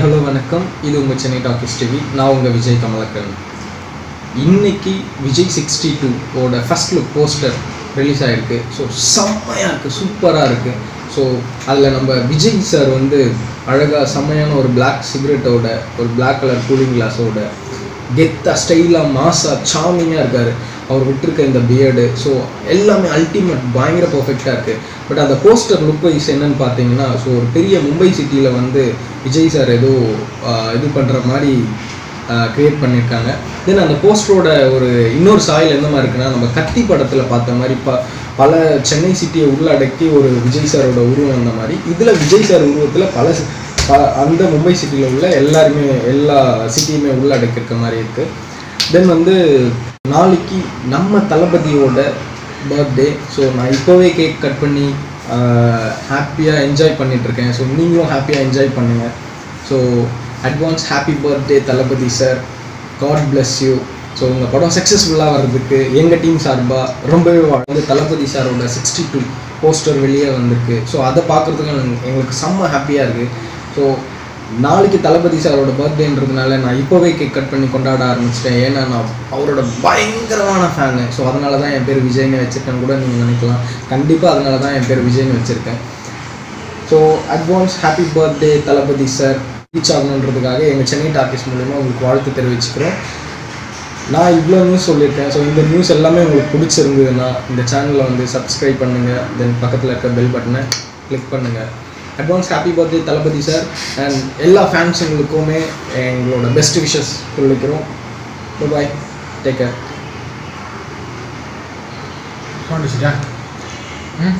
Hello வணக்கம். இது உங்கள் சென்னை டாக்கிஸ் டிவி. நான் உங்கள் விஜய் கமலக்கன் இன்னைக்கு விஜய் சிக்ஸ்டி டூ ஓட ஃபஸ்ட் லுக் போஸ்டர் ரிலீஸ் ஆகிருக்கு ஸோ செம்மையாக இருக்குது சூப்பராக இருக்குது ஸோ அதில் நம்ம விஜய் சார் வந்து அழகாக செம்மையான ஒரு பிளாக் சிகரெட்டோட ஒரு பிளாக் கலர் கூலிங் கிளாஸோட கெத்தாக ஸ்டைலாக மாஸாக சாமிங்காக இருக்கார். அவர் விட்டுருக்க இந்த பியர்டு ஸோ எல்லாமே அல்டிமேட் பயங்கர பர்ஃபெக்டாக இருக்குது பட் அந்த போஸ்டர் லுக் வைஸ் என்னன்னு பார்த்தீங்கன்னா ஸோ ஒரு பெரிய மும்பை சிட்டியில் வந்து விஜய் சார் ஏதோ இது பண்ணுற மாதிரி க்ரியேட் பண்ணியிருக்காங்க தென் அந்த போஸ்டரோட ஒரு இன்னொரு சாயில் எந்த மாதிரி இருக்குன்னா நம்ம கத்தி படத்தில் பார்த்த மாதிரி ப பல சென்னை சிட்டியை உள்ளடக்கி ஒரு விஜய் சாரோட உருவம் அந்த மாதிரி இதில் விஜய் சார் உருவத்தில் பல ப- அந்த மும்பை சிட்டியில் உள்ள எல்லாருமே எல்லா சிட்டியுமே உள்ளடக்கியிருக்க மாதிரி இருக்குது தென் வந்து நாளைக்கு நம்ம தளபதியோட பர்த்டே ஸோ நான் இப்போவே கேக் கட் பண்ணி ஹாப்பியாக என்ஜாய் பண்ணிகிட்ருக்கேன் ஸோ நீங்களும் ஹாப்பியாக என்ஜாய் பண்ணுங்கள் so advance happy birthday Thalapathy sir god bless you so உங்கள் படம் சக்ஸஸ்ஃபுல்லாக வர்றதுக்கு எங்கள் டீம் சார்பாக ரொம்பவே வந்து தளபதி சாரோட சிக்ஸ்டி டூ போஸ்டர் வெளியே வந்திருக்கு. ஸோ அதை பார்க்குறதுக்கு எங்களுக்கு செம்ம ஹாப்பியாக இருக்குது ஸோ நாளைக்கு தளபதி சாரோட பர்த்டேன்றதுனால நான் இப்போவே கேக் கட் பண்ணி கொண்டாட ஆரம்பிச்சிட்டேன். ஏன்னா நான் அவரோட பயங்கரமான ஃபேனு ஸோ அதனால தான் என் பேர் விஜய்னு வச்சுருக்கேன்னு கூட நீங்கள் நினைக்கலாம். கண்டிப்பாக அதனால தான் என் பேர் விஜய்னு வச்சுருக்கேன். So advance happy birthday Thalapathy sir reach ஆகணுன்றதுக்காக எங்கள் சென்னை டாக்கிஸ் மூலிமா உங்களுக்கு வாழ்த்து தெரிவிச்சுக்கிறோம். நான் இவ்வளோ நியூஸ் சொல்லியிருக்கேன். ஸோ இந்த நியூஸ் எல்லாமே உங்களுக்கு பிடிச்சிருந்ததுன்னா இந்த சேனலை வந்து சப்ஸ்கிரைப் பண்ணுங்கள் தென் பக்கத்தில் இருக்க பெல் பட்டனை கிளிக் பண்ணுங்கள் advance happy birthday Thalapathy sir and எல்லா ஃபேன்ஸுங்களுக்குமே எங்களோட பெஸ்ட் விஷஸ் சொல்லிக்கிறோம். பாய் டேக் கேர் ம்